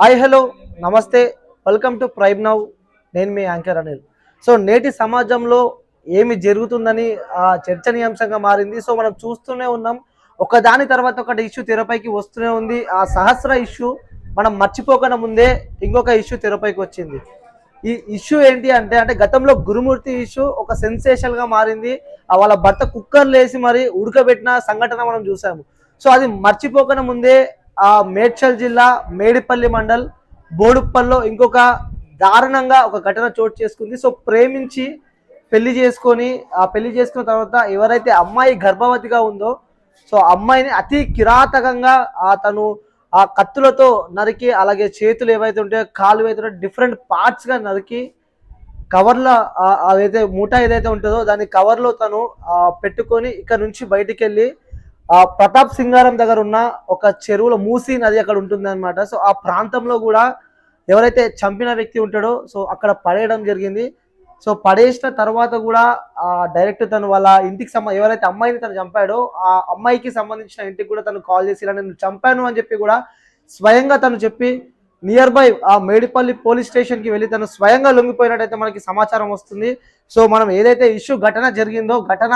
Hi hello నమస్తే. Welcome to prime now నేను మీ యాంకర్ అనిల్. సో నేటి సమాజంలో ఏమి జరుగుతుందని ఆ చర్చనీయాంశంగా మారింది. సో మనం చూస్తూనే ఉన్నాం. ఒకదాని తర్వాత ఒకటి ఇష్యూ తెరపైకి వస్తూనే ఉంది. ఆ సహస్ర ఇష్యూ మనం మర్చిపోకుండా ముందే ఇంకొక ఇష్యూ తెరపైకి వచ్చింది. ఈ ఇష్యూ ఏంటి అంటే అంటే గతంలో గురుమూర్తి ఇష్యూ ఒక సెన్సేషన్గా మారింది. వాళ్ళ భర్త కుక్కర్లు వేసి మరి ఉడకబెట్టిన సంఘటన మనం చూసాము. సో అది మర్చిపోకుండా ముందే మేడ్చల్ జిల్లా మేడిపల్లి మండల్ బోడుప్పల్లో ఇంకొక దారుణంగా ఒక ఘటన చోటు చేసుకుంది. సో ప్రేమించి పెళ్ళి చేసుకొని ఆ పెళ్ళి చేసుకున్న తర్వాత ఎవరైతే అమ్మాయి గర్భవతిగా ఉందో సో అమ్మాయిని అతి కిరాతకంగా ఆ తను ఆ కత్తులతో నరికి అలాగే చేతులు ఏవైతే ఉంటాయో కాలు ఏవైతే డిఫరెంట్ పార్ట్స్గా నరికి కవర్లో అదైతే మూట ఏదైతే ఉంటుందో దాని కవర్లో తను పెట్టుకొని ఇక్కడ నుంచి బయటికి వెళ్ళి ప్రతాప్ సింగారం దగ్గర ఉన్న ఒక చెరువులో మూసీ నది అక్కడ ఉంటుంది అనమాట సో ఆ ప్రాంతంలో కూడా ఎవరైతే చంపిన వ్యక్తి ఉంటాడో సో అక్కడ పడేయడం జరిగింది. సో పడేసిన తర్వాత కూడా ఆ డైరెక్ట్ తను వాళ్ళ ఇంటికి సంబ ఎవరైతే అమ్మాయిని తను చంపాడో ఆ అమ్మాయికి సంబంధించిన ఇంటికి కూడా తను కాల్ చేసి ఇలా నేను చంపాను అని చెప్పి కూడా స్వయంగా తను చెప్పి నియర్ బై ఆ మేడిపల్లి పోలీస్ స్టేషన్కి వెళ్ళి తను స్వయంగా లొంగిపోయినట్టయితే మనకి సమాచారం వస్తుంది. సో మనం ఏదైతే ఇష్యూ ఘటన జరిగిందో ఘటన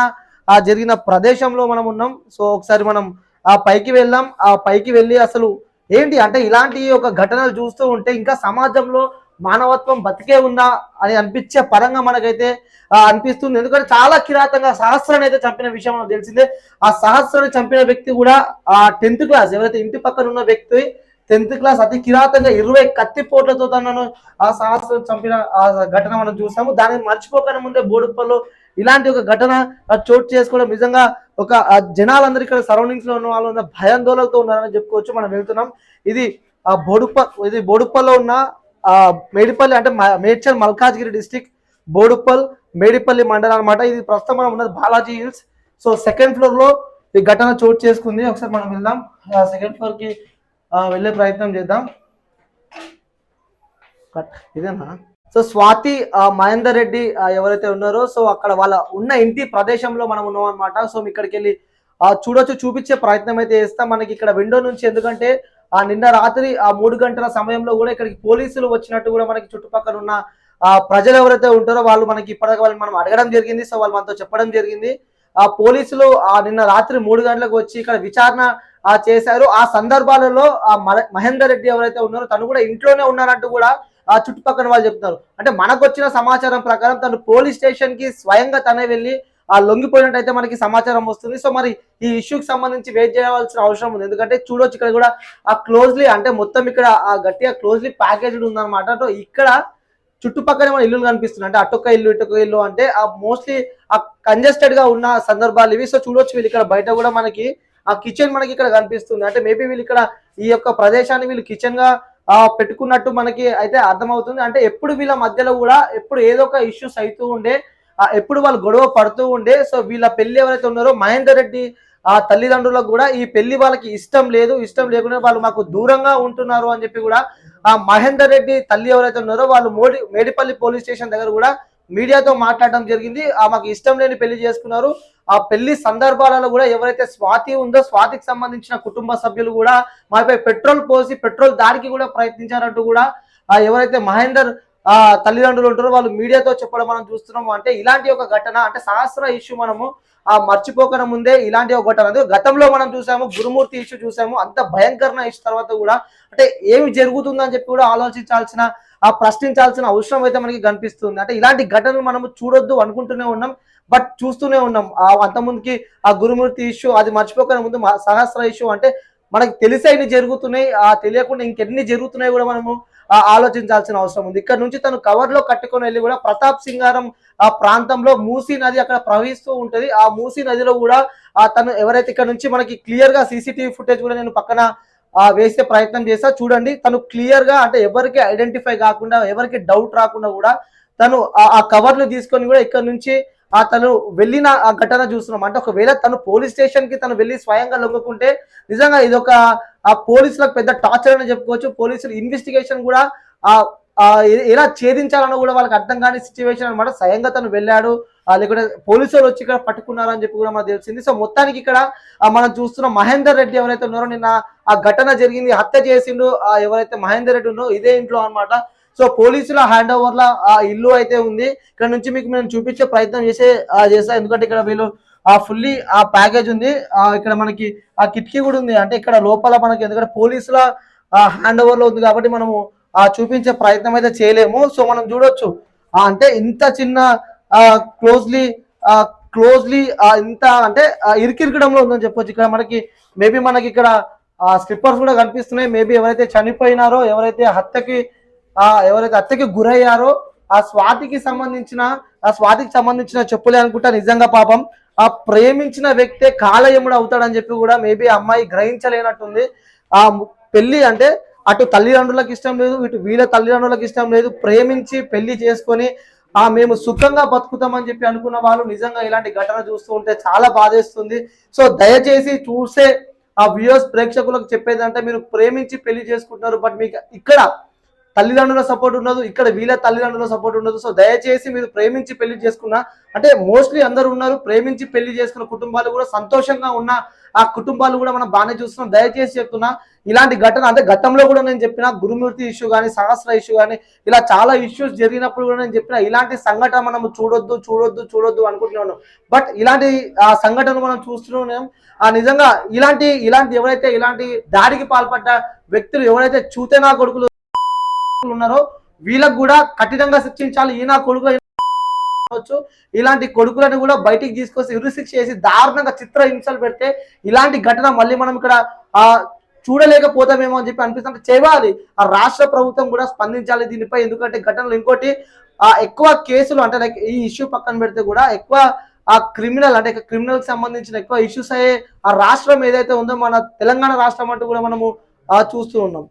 ఆ జరిగిన ప్రదేశంలో మనం ఉన్నాం. సో ఒకసారి మనం ఆ పైకి వెళ్ళాం ఆ పైకి వెళ్ళి అసలు ఏంటి? అంటే ఇలాంటి ఒక ఘటనలు చూస్తూ ఉంటే ఇంకా సమాజంలో మానవత్వం బతికే ఉందా అని అనిపించే పరంగా మనకైతే అనిపిస్తుంది. ఎందుకంటే చాలా కిరాతంగా సహస్రాన్ని అయితే చంపిన విషయం మనకు తెలిసిందే. ఆ సహస్రాన్ని చంపిన వ్యక్తి కూడా ఆ టెన్త్ క్లాస్ ఎవరైతే ఇంటి పక్కన ఉన్న వ్యక్తి టెన్త్ క్లాస్ అతి కిరాతంగా ఇరవై కత్తి పోట్లతో తనను ఆ సహస్రం చంపిన ఆ ఘటన మనం చూసాము. దాన్ని మర్చిపోకనే ముందే బోడుప్పల్లో ఇలాంటి ఒక ఘటన చోటు చేసుకోవడం నిజంగా ఒక జనాలందరూ ఇక్కడ సరౌండింగ్స్లో ఉన్న వాళ్ళు భయాందోళనతో ఉన్నారని చెప్పుకోవచ్చు. మనం వెళ్తున్నాం. ఇది ఆ బోడుప్ప ఇది బోడుప్పల్లో ఉన్న ఆ మేడిపల్లి అంటే మేడ్చల్ మల్కాజ్గిరి డిస్టిక్ బోడుప్పల్ మేడిపల్లి మండలం అన్నమాట. ఇది ప్రస్తుతం మనం ఉన్నది బాలాజీ హిల్స్. సో సెకండ్ ఫ్లోర్లో ఈ ఘటన చోటు చేసుకుంది. ఒకసారి మనం వెళ్దాం. సెకండ్ ఫ్లోర్కి వెళ్ళే ప్రయత్నం చేద్దాం. కట్. ఇదేనా? సో స్వాతి మహేందర్ రెడ్డి ఎవరైతే ఉన్నారో సో అక్కడ వాళ్ళ ఉన్న ఇంటి ప్రదేశంలో మనం ఉన్నాం అనమాట సో ఇక్కడికి వెళ్ళి చూడొచ్చు చూపించే ప్రయత్నం అయితే చేస్తాం. మనకి ఇక్కడ విండో నుంచి ఎందుకంటే ఆ నిన్న రాత్రి ఆ మూడు గంటల సమయంలో కూడా ఇక్కడికి పోలీసులు వచ్చినట్టు కూడా మనకి చుట్టుపక్కల ఉన్న ఆ ప్రజలు ఎవరైతే ఉంటారో వాళ్ళు మనకి ఇప్పటిదాకా వాళ్ళని మనం అడగడం జరిగింది. సో వాళ్ళు మనతో చెప్పడం జరిగింది. ఆ పోలీసులు ఆ నిన్న రాత్రి మూడు గంటలకు వచ్చి ఇక్కడ విచారణ చేశారు. ఆ సందర్భాలలో ఆ మహేందర్ రెడ్డి ఎవరైతే ఉన్నారో తను కూడా ఇంట్లోనే ఉన్నారంటూ కూడా చుట్టుపక్కల వాళ్ళు చెప్తున్నారు. అంటే మనకు వచ్చిన సమాచారం ప్రకారం తను పోలీస్ స్టేషన్కి స్వయంగా తనే వెళ్ళి ఆ లొంగిపోయినట్టయితే మనకి సమాచారం వస్తుంది. సో మరి ఈ ఇష్యూకి సంబంధించి వెయిట్ చేయవలసిన అవసరం ఉంది. ఎందుకంటే చూడొచ్చు ఇక్కడ కూడా ఆ క్లోజ్లీ అంటే మొత్తం ఇక్కడ ఆ గట్టిగా క్లోజ్లీ ప్యాకేజ్డ్ ఉందన్నమాట. సో ఇక్కడ చుట్టుపక్కల మన ఇల్లులు కనిపిస్తున్నాయి. అంటే అటొక్క ఇల్లు ఇటొక్క ఇల్లు అంటే ఆ మోస్ట్లీ ఆ కంజెస్టెడ్గా ఉన్న సందర్భాలు ఇవి. సో చూడొచ్చు వీళ్ళు ఇక్కడ బయట కూడా మనకి ఆ కిచెన్ మనకి ఇక్కడ కనిపిస్తుంది. అంటే మేబీ వీళ్ళు ఇక్కడ ఈ యొక్క ప్రదేశాన్ని వీళ్ళు కిచెన్గా పెట్టుకున్నట్టు మనకి అయితే అర్థమవుతుంది. అంటే ఎప్పుడు వీళ్ళ మధ్యలో కూడా ఎప్పుడు ఏదో ఒక ఇష్యూస్ అవుతూ ఉండే ఎప్పుడు వాళ్ళు గొడవ పడుతూ ఉండే సో వీళ్ళ పెళ్ళి ఎవరైతే ఉన్నారో మహేందర్ రెడ్డి ఆ తల్లిదండ్రులకు కూడా ఈ పెళ్ళి వాళ్ళకి ఇష్టం లేదు ఇష్టం లేకుండా వాళ్ళు మాకు దూరంగా ఉంటున్నారు అని చెప్పి కూడా ఆ మహేందర్ రెడ్డి తల్లి ఎవరైతే ఉన్నారో వాళ్ళు మోడి మేడిపల్లి పోలీస్ స్టేషన్ దగ్గర కూడా మీడియాతో మాట్లాడడం జరిగింది. ఆ మాకు ఇష్టం లేని పెళ్ళి చేసుకున్నారు. ఆ పెళ్ళి సందర్భాలలో కూడా ఎవరైతే స్వాతి ఉందో స్వాతికి సంబంధించిన కుటుంబ సభ్యులు కూడా మాపై పెట్రోల్ పోసి పెట్రోల్ దారికి కూడా ప్రయత్నించారంటూ కూడా ఆ ఎవరైతే మహేందర్ ఆ తల్లిదండ్రులు ఉంటారో వాళ్ళు మీడియాతో చెప్పడం మనం చూస్తున్నాము. అంటే ఇలాంటి ఒక ఘటన అంటే సహస్ర ఇష్యూ మనము ఆ మర్చిపోకన ముందే ఇలాంటి ఒక ఘటన. గతంలో మనం చూసాము గురుమూర్తి ఇష్యూ చూసాము అంత భయంకరమైన ఇష్యూ తర్వాత కూడా అంటే ఏమి జరుగుతుందని చెప్పి కూడా ఆలోచించాల్సిన ఆ ప్రశ్నించాల్సిన అవసరం అయితే మనకి కనిపిస్తుంది. అంటే ఇలాంటి ఘటనలు మనము చూడొద్దు అనుకుంటూనే ఉన్నాం. బట్ చూస్తూనే ఉన్నాం. ఆ అంతకుముందుకి ఆ గురుమూర్తి ఇష్యూ అది మర్చిపోకనే ముందు మా సహస్ర ఇష్యూ అంటే మనకి తెలిసే ఇన్ని జరుగుతున్నాయి. ఆ తెలియకుండా ఇంకెన్ని జరుగుతున్నాయి కూడా మనము ఆ ఆలోచించాల్సిన అవసరం ఉంది. ఇక్కడ నుంచి తను కవర్లో కట్టుకొని వెళ్ళి కూడా ప్రతాప్ సింగారం ఆ ప్రాంతంలో మూసీ నది అక్కడ ప్రవహిస్తూ ఉంటది. ఆ మూసీ నదిలో కూడా ఆ తను ఎవరైతే ఇక్కడ నుంచి మనకి క్లియర్గా సీసీటీవీ ఫుటేజ్ కూడా నేను పక్కన వేసే ప్రయత్నం చేసా చూడండి తను క్లియర్గా అంటే ఎవరికి ఐడెంటిఫై కాకుండా ఎవరికి డౌట్ రాకుండా కూడా తను ఆ- కవర్లు కవర్ను తీసుకొని కూడా ఇక్కడ నుంచి ఆ తను వెళ్ళిన ఆ ఘటన చూస్తున్నాం. అంటే ఒకవేళ తను పోలీస్ స్టేషన్కి తను వెళ్ళి స్వయంగా లొంగుకుంటే నిజంగా ఇది ఒక ఆ పోలీసులకు పెద్ద టార్చర్ అని చెప్పుకోవచ్చు. పోలీసులు ఇన్వెస్టిగేషన్ కూడా ఆ ఎలా ఛేదించాలన్న కూడా వాళ్ళకి అర్థం కాని సిచ్యువేషన్ అనమాట స్వయంగా తను వెళ్ళాడు. లేకుంటే పోలీసులు వచ్చి ఇక్కడ పట్టుకున్నారని చెప్పి కూడా మనకు తెలిసింది. సో మొత్తానికి ఇక్కడ మనం చూస్తున్న మహేందర్ రెడ్డి ఎవరైతే ఉన్నారో నిన్న ఆ ఘటన జరిగింది హత్య చేసిండు ఆ ఎవరైతే మహేందర్ రెడ్డి ఉన్నో ఇదే ఇంట్లో అన్నమాట. సో పోలీసుల హ్యాండ్ ఓవర్ లా ఆ ఇల్లు అయితే ఉంది. ఇక్కడ నుంచి మీకు నేను చూపించే ప్రయత్నం చేసే చేస్తా. ఎందుకంటే ఇక్కడ వీళ్ళు ఆ ఫుల్లీ ఆ ప్యాకేజ్ ఉంది. ఆ ఇక్కడ మనకి ఆ కిటికీ కూడా ఉంది. అంటే ఇక్కడ లోపల మనకి ఎందుకంటే పోలీసుల హ్యాండ్ ఓవర్లో ఉంది కాబట్టి మనము ఆ చూపించే ప్రయత్నం అయితే చేయలేము. సో మనం చూడొచ్చు. అంటే ఇంత చిన్న క్లోజ్లీ క్లోజ్లీ ఇంత అంటే ఇరికిరకడంలో ఇరికిరికడంలో ఉందని చెప్పొచ్చు. ఇక్కడ మనకి మేబీ మనకి ఇక్కడ ఆ స్లిప్పర్స్ కూడా కనిపిస్తున్నాయి. మేబీ ఎవరైతే చనిపోయినారో ఎవరైతే హత్యకి ఆ ఎవరైతే హత్యకి గురయ్యారో ఆ స్వాతికి సంబంధించిన ఆ స్వాతికి సంబంధించిన చెప్పులే అనుకుంటా నిజంగా పాపం. ఆ ప్రేమించిన వ్యక్తే కాలయముడు అవుతాడని చెప్పి కూడా మేబీ అమ్మాయి గ్రహించలేనట్టుంది. ఆ పెళ్ళి అంటే అటు తల్లిదండ్రులకు ఇష్టం లేదు ఇటు వీళ్ళ తల్లిదండ్రులకు ఇష్టం లేదు. ప్రేమించి పెళ్ళి చేసుకొని ఆ మేము సుఖంగా బతుకుతామని చెప్పి అనుకున్న వాళ్ళు నిజంగా ఇలాంటి ఘటన చూస్తూ ఉంటే చాలా బాధేస్తుంది. సో దయచేసి చూసే ఆ వ్యూయర్స్ ప్రేక్షకులకు చెప్పేది అంటే మీరు ప్రేమించి పెళ్ళి చేసుకుంటున్నారు బట్ మీకు ఇక్కడ తల్లిదండ్రుల సపోర్ట్ ఉండదు ఇక్కడ వీళ్ళ తల్లిదండ్రుల సపోర్ట్ ఉండదు సో దయచేసి మీరు ప్రేమించి పెళ్ళి చేసుకున్న అంటే మోస్ట్లీ అందరు ఉన్నారు ప్రేమించి పెళ్ళి చేసుకున్న కుటుంబాలు కూడా సంతోషంగా ఉన్న ఆ కుటుంబాలు కూడా మనం బాగానే చూస్తున్నాం. దయచేసి చెప్తున్నా ఇలాంటి ఘటన అంటే గతంలో కూడా నేను చెప్పిన గురుమూర్తి ఇష్యూ కానీ సహస్ర ఇష్యూ కానీ ఇలా చాలా ఇష్యూస్ జరిగినప్పుడు కూడా నేను చెప్పిన ఇలాంటి సంఘటన మనం చూడొద్దు చూడొద్దు చూడొద్దు అనుకుంటున్నాను. బట్ ఇలాంటి ఆ సంఘటన మనం చూస్తున్నాం. ఆ నిజంగా ఇలాంటి ఇలాంటి ఎవరైతే ఇలాంటి దాడికి పాల్పడ్డ వ్యక్తులు ఎవరైతే చూతేనా కొడుకులు ఉన్నారో వీళ్ళకు కూడా కఠినంగా శిక్షించాలి. ఈయన కొడుకు అనవచ్చు. ఇలాంటి కొడుకులను కూడా బయటికి తీసుకొస్తే ఇరుశిక్ష చేసి దారుణంగా చిత్ర హింసలు పెడితే ఇలాంటి ఘటన మళ్ళీ మనం ఇక్కడ ఆ చూడలేకపోతామేమో అని చెప్పి అనిపిస్తుంది చేయాలి. ఆ రాష్ట్ర ప్రభుత్వం కూడా స్పందించాలి దీనిపై. ఎందుకంటే ఘటనలు ఇంకోటి ఆ ఎక్కువ కేసులు అంటే లైక్ ఈ ఇష్యూ పక్కన పెడితే కూడా ఎక్కువ ఆ క్రిమినల్ అంటే క్రిమినల్కి సంబంధించిన ఎక్కువ ఇష్యూస్ అయ్యే ఆ రాష్ట్రం ఏదైతే ఉందో మన తెలంగాణ రాష్ట్రం అంటూ కూడా మనము చూస్తూ ఉన్నాం.